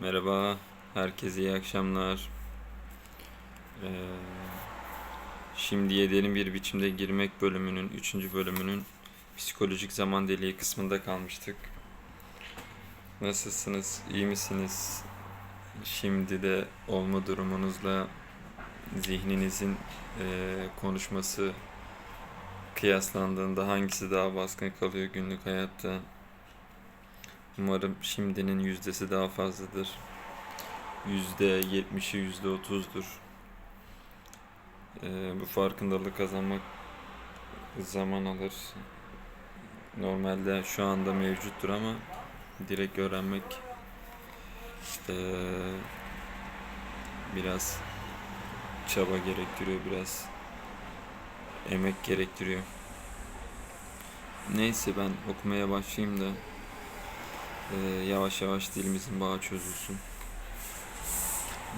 Merhaba, herkese iyi akşamlar. Ee, şimdiye derin bir biçimde girmek bölümünün, üçüncü bölümünün psikolojik zaman deliği kısmında kalmıştık. Nasılsınız, iyi misiniz? Şimdi de olma durumunuzla zihninizin eee, konuşması kıyaslandığında hangisi daha baskın kalıyor günlük hayatta? Umarım şimdinin yüzdesi daha fazladır. Yüzde yetmişi yüzde otuzdur. Ee, bu farkındalık kazanmak zaman alır. Normalde şu anda mevcuttur ama direkt öğrenmek ee, biraz çaba gerektiriyor, biraz emek gerektiriyor. Neyse ben okumaya başlayayım da ee, yavaş yavaş dilimizin bağı çözülsün.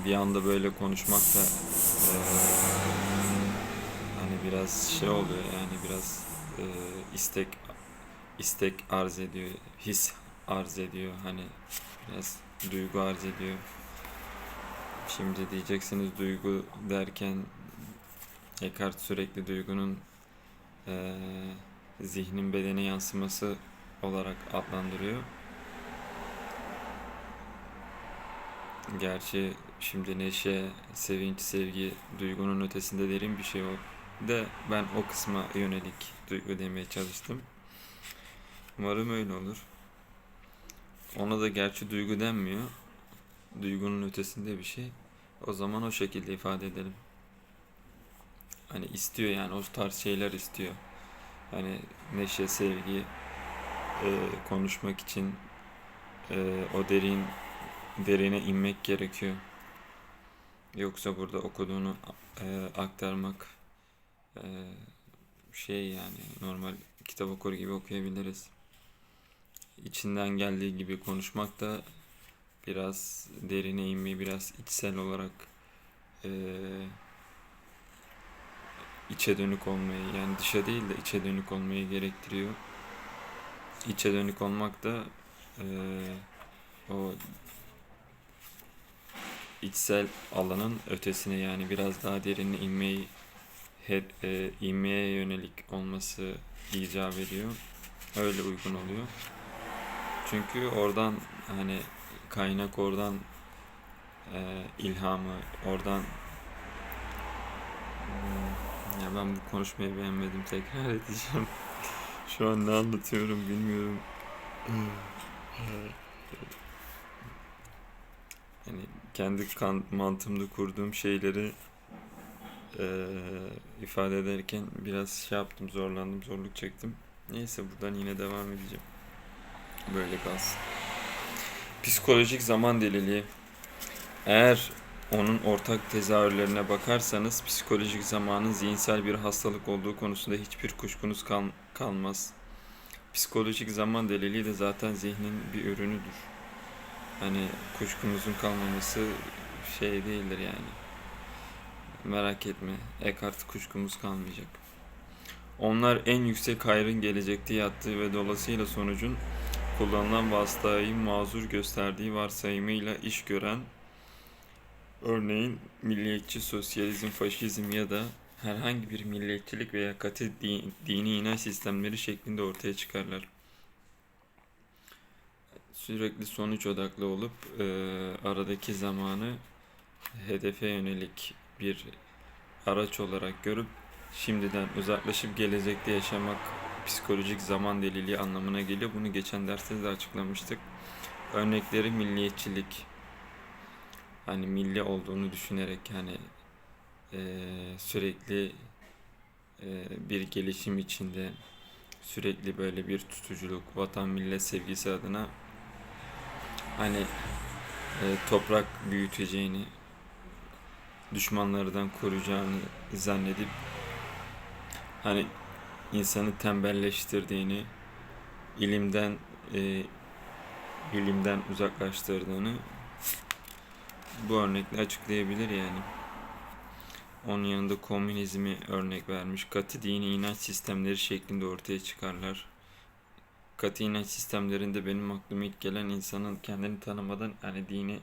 Bir anda böyle konuşmak da ee, hani biraz şey oluyor yani biraz ee, istek istek arz ediyor, his arz ediyor hani biraz duygu arz ediyor. Şimdi diyeceksiniz duygu derken Eckhart sürekli duygunun ee, zihnin bedene yansıması olarak adlandırıyor. Gerçi şimdi neşe, sevinç, sevgi duygunun ötesinde derin bir şey o. De ben o kısma yönelik duygu demeye çalıştım. Umarım öyle olur. Ona da gerçi duygu denmiyor. Duygunun ötesinde bir şey. O zaman o şekilde ifade edelim. Hani istiyor yani o tarz şeyler istiyor. Hani neşe, sevgi e, konuşmak için e, o derin derine inmek gerekiyor. Yoksa burada okuduğunu e, aktarmak e, şey yani normal kitap okur gibi okuyabiliriz. İçinden geldiği gibi konuşmak da biraz derine inmeyi, biraz içsel olarak e, içe dönük olmayı yani dışa değil de içe dönük olmayı gerektiriyor. İçe dönük olmak da e, o içsel alanın ötesine yani biraz daha derine inmeyi he, e, inmeye yönelik olması icap ediyor. Öyle uygun oluyor. Çünkü oradan hani kaynak oradan e, ilhamı oradan Hmm, ya ben bu konuşmayı beğenmedim tekrar edeceğim. Şu an ne anlatıyorum bilmiyorum. Yani kendi mantığımda kurduğum şeyleri eee, ifade ederken biraz şey yaptım, zorlandım, zorluk çektim. Neyse buradan yine devam edeceğim. Böyle kalsın. Psikolojik zaman deliliği. Eğer onun ortak tezahürlerine bakarsanız psikolojik zamanın zihinsel bir hastalık olduğu konusunda hiçbir kuşkunuz kal kalmaz. Psikolojik zaman deliliği de zaten zihnin bir ürünüdür. Hani kuşkumuzun kalmaması şey değildir yani. Merak etme. Eckhart kuşkumuz kalmayacak. Onlar en yüksek hayrın gelecekte yattığı ve dolayısıyla sonucun kullanılan vasıtayı mazur gösterdiği varsayımıyla iş gören örneğin milliyetçi sosyalizm, faşizm ya da herhangi bir milliyetçilik veya katı di- dini inanç sistemleri şeklinde ortaya çıkarlar sürekli sonuç odaklı olup e, aradaki zamanı hedefe yönelik bir araç olarak görüp şimdiden uzaklaşıp gelecekte yaşamak psikolojik zaman deliliği anlamına geliyor. Bunu geçen derste de açıklamıştık. Örnekleri milliyetçilik. Hani milli olduğunu düşünerek hani e, sürekli e, bir gelişim içinde sürekli böyle bir tutuculuk, vatan millet sevgisi adına hani e, toprak büyüteceğini, düşmanlardan koruyacağını zannedip hani insanı tembelleştirdiğini, ilimden e, bilimden uzaklaştırdığını bu örnekle açıklayabilir yani. Onun yanında komünizmi örnek vermiş. Katı dini inanç sistemleri şeklinde ortaya çıkarlar. Katı sistemlerinde benim aklıma ilk gelen insanın kendini tanımadan hani dini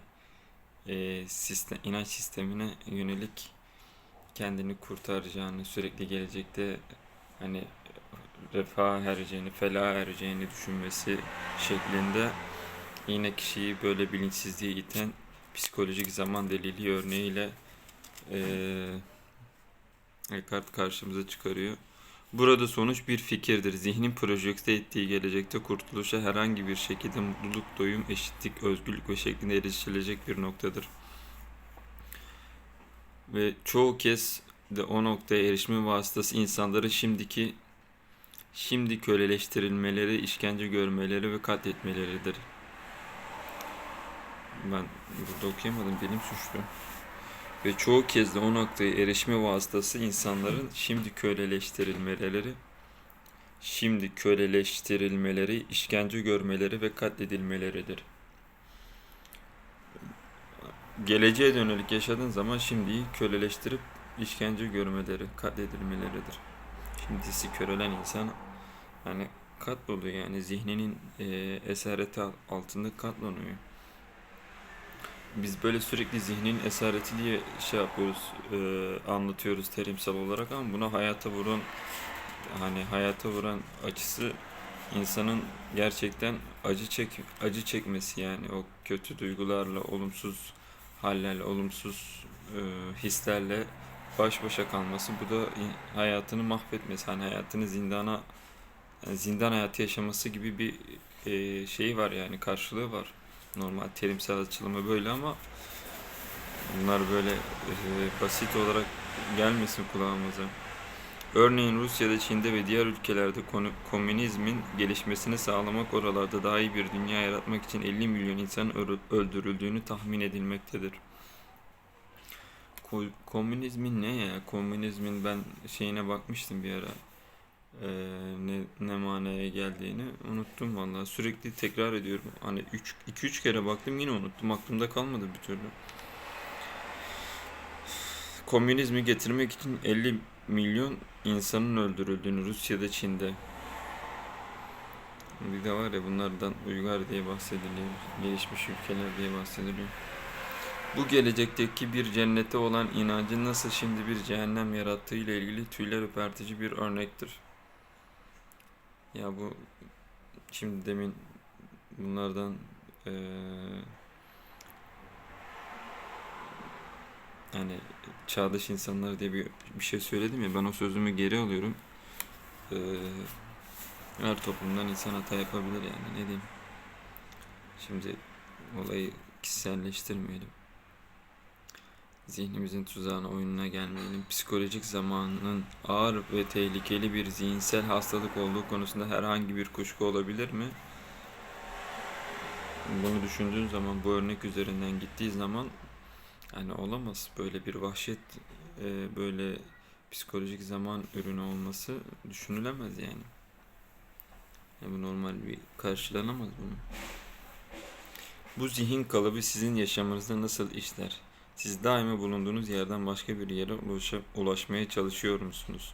e, sistem, inanç sistemine yönelik kendini kurtaracağını, sürekli gelecekte hani refah ereceğini, felah ereceğini düşünmesi şeklinde yine kişiyi böyle bilinçsizliğe iten psikolojik zaman delili örneğiyle eee Eckhart karşımıza çıkarıyor. Burada sonuç bir fikirdir. Zihnin projekte ettiği gelecekte kurtuluşa herhangi bir şekilde mutluluk, doyum, eşitlik, özgürlük ve şeklinde erişilecek bir noktadır. Ve çoğu kez de o noktaya erişme vasıtası insanları şimdiki şimdi köleleştirilmeleri, işkence görmeleri ve katletmeleridir. Ben burada okuyamadım, dilim suçlu. Ve çoğu kez de o noktaya erişme vasıtası insanların şimdi köleleştirilmeleri, şimdi köleleştirilmeleri, işkence görmeleri ve katledilmeleridir. Geleceğe dönük yaşadığın zaman şimdiyi köleleştirip işkence görmeleri, katledilmeleridir. Şimdisi körelen insan hani katloluyor yani zihninin e, esareti altında katlanıyor biz böyle sürekli zihnin esareti diye şey yapıyoruz, e, anlatıyoruz terimsel olarak ama buna hayata vuran hani hayata vuran açısı insanın gerçekten acı çek acı çekmesi yani o kötü duygularla, olumsuz hallerle, olumsuz e, hislerle baş başa kalması. Bu da hayatını mahvetmesi. Hani hayatını zindana yani zindan hayatı yaşaması gibi bir e, şeyi var yani karşılığı var. Normal terimsel açılımı böyle ama bunlar böyle e, basit olarak gelmesin kulağımıza. Örneğin Rusya'da, Çin'de ve diğer ülkelerde komünizmin gelişmesini sağlamak oralarda daha iyi bir dünya yaratmak için 50 milyon insan öldürüldüğünü tahmin edilmektedir. Ko- komünizmin ne ya? Komünizmin ben şeyine bakmıştım bir ara. Ee, ne, ne manaya geldiğini unuttum vallahi. Sürekli tekrar ediyorum. Hani 2-3 kere baktım yine unuttum. Aklımda kalmadı bir türlü. Komünizmi getirmek için 50 milyon insanın öldürüldüğünü Rusya'da, Çin'de. Bir de var ya bunlardan uygar diye bahsediliyor. Gelişmiş ülkeler diye bahsediliyor. Bu gelecekteki bir cennete olan inancın nasıl şimdi bir cehennem yarattığı ile ilgili tüyler ürpertici bir örnektir. Ya bu şimdi demin bunlardan eee hani çağdaş insanlar diye bir, bir şey söyledim ya ben o sözümü geri alıyorum. Eee her toplumdan insan hata yapabilir yani ne diyeyim. Şimdi olayı kişiselleştirmeyelim. Zihnimizin tuzağına, oyununa gelmeyelim. Psikolojik zamanın ağır ve tehlikeli bir zihinsel hastalık olduğu konusunda herhangi bir kuşku olabilir mi? Bunu düşündüğün zaman, bu örnek üzerinden gittiği zaman yani olamaz. Böyle bir vahşet, e, böyle psikolojik zaman ürünü olması düşünülemez yani. Yani bu normal bir karşılanamaz bunu. Bu zihin kalıbı sizin yaşamınızda nasıl işler? Siz daima bulunduğunuz yerden başka bir yere ulaşa- ulaşmaya çalışıyor musunuz?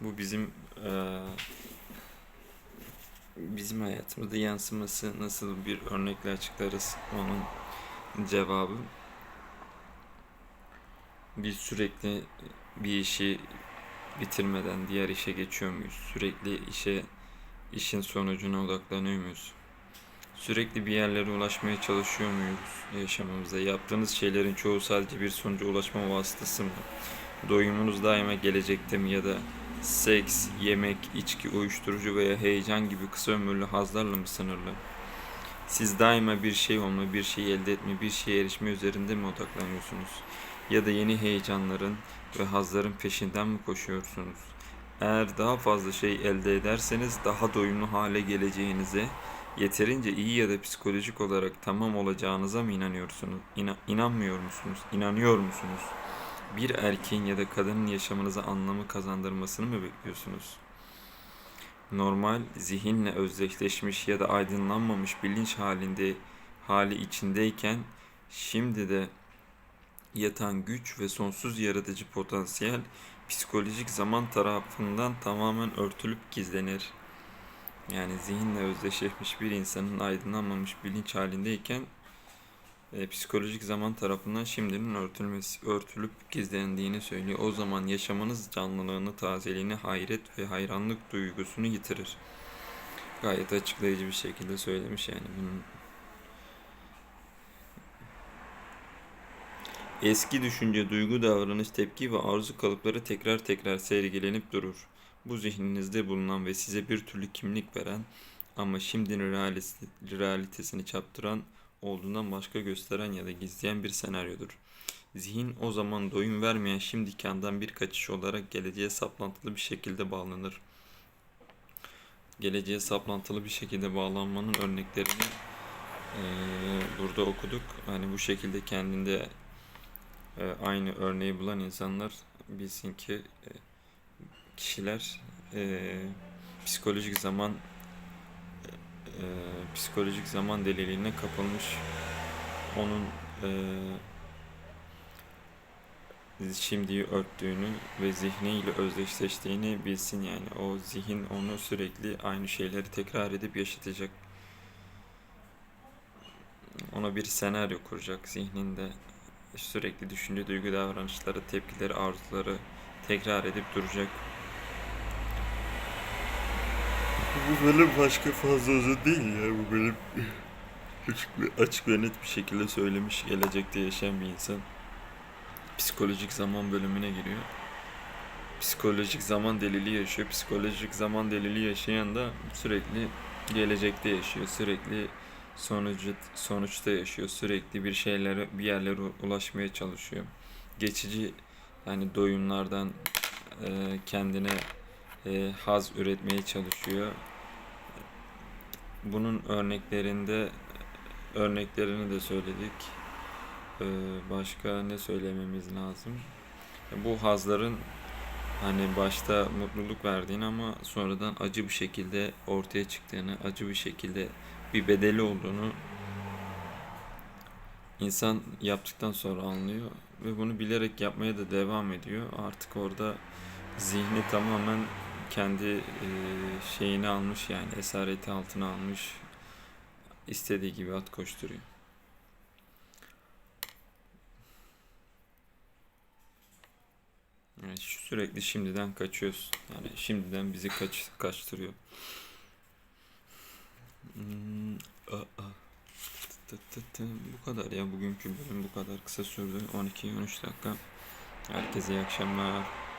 Bu bizim eee, bizim hayatımızda yansıması nasıl bir örnekle açıklarız onun cevabı. Biz sürekli bir işi bitirmeden diğer işe geçiyor muyuz? Sürekli işe işin sonucuna odaklanıyor muyuz? Sürekli bir yerlere ulaşmaya çalışıyor muyuz yaşamımızda? Yaptığınız şeylerin çoğu sadece bir sonuca ulaşma vasıtası mı? Doyumunuz daima gelecekte mi ya da seks, yemek, içki, uyuşturucu veya heyecan gibi kısa ömürlü hazlarla mı sınırlı? Siz daima bir şey olma, bir şey elde etme, bir şeye erişme üzerinde mi odaklanıyorsunuz? Ya da yeni heyecanların ve hazların peşinden mi koşuyorsunuz? Eğer daha fazla şey elde ederseniz daha doyumlu hale geleceğinize, yeterince iyi ya da psikolojik olarak tamam olacağınıza mı inanıyorsunuz? İna- inanmıyor musunuz? İnanıyor musunuz? Bir erkeğin ya da kadının yaşamınıza anlamı kazandırmasını mı bekliyorsunuz? Normal zihinle özdeşleşmiş ya da aydınlanmamış bilinç halinde hali içindeyken şimdi de yatan güç ve sonsuz yaratıcı potansiyel psikolojik zaman tarafından tamamen örtülüp gizlenir. Yani zihinle özdeşleşmiş bir insanın aydınlanmamış bilinç halindeyken e, psikolojik zaman tarafından şimdinin örtülmesi, örtülüp gizlendiğini söylüyor. O zaman yaşamanız canlılığını, tazeliğini, hayret ve hayranlık duygusunu yitirir. Gayet açıklayıcı bir şekilde söylemiş yani bunun. Eski düşünce, duygu, davranış, tepki ve arzu kalıpları tekrar tekrar sergilenip durur. Bu zihninizde bulunan ve size bir türlü kimlik veren ama şimdinin realitesini çaptıran olduğundan başka gösteren ya da gizleyen bir senaryodur. Zihin o zaman doyum vermeyen şimdiki andan bir kaçış olarak geleceğe saplantılı bir şekilde bağlanır. Geleceğe saplantılı bir şekilde bağlanmanın örneklerini eee, burada okuduk. Hani bu şekilde kendinde e, aynı örneği bulan insanlar bilsin ki e, kişiler e, psikolojik zaman e, psikolojik zaman deliliğine kapılmış. Onun e, şimdiyi örttüğünü ve zihniyle özdeşleştiğini bilsin yani. O zihin onu sürekli aynı şeyleri tekrar edip yaşatacak. Ona bir senaryo kuracak zihninde. Sürekli düşünce, duygu, davranışları, tepkileri, arzuları tekrar edip duracak. Bu bölüm başka fazla uzun değil ya. Bu bölüm açık açık ve net bir şekilde söylemiş gelecekte yaşayan bir insan. Psikolojik zaman bölümüne giriyor. Psikolojik zaman deliliği yaşıyor. Psikolojik zaman deliliği yaşayan da sürekli gelecekte yaşıyor. Sürekli sonucu sonuçta yaşıyor. Sürekli bir şeylere bir yerlere ulaşmaya çalışıyor. Geçici yani doyumlardan e, kendine e, haz üretmeye çalışıyor. Bunun örneklerinde örneklerini de söyledik. E, başka ne söylememiz lazım? Bu hazların hani başta mutluluk verdiğini ama sonradan acı bir şekilde ortaya çıktığını, acı bir şekilde bir bedeli olduğunu insan yaptıktan sonra anlıyor ve bunu bilerek yapmaya da devam ediyor. Artık orada zihni tamamen kendi şeyini almış yani esareti altına almış istediği gibi at koşturuyor. Yani sürekli şimdiden kaçıyoruz. Yani şimdiden bizi kaç kaçtırıyor. Hmm. Bu kadar ya bugünkü bölüm bu kadar kısa sürdü. 12-13 dakika. Herkese iyi akşamlar.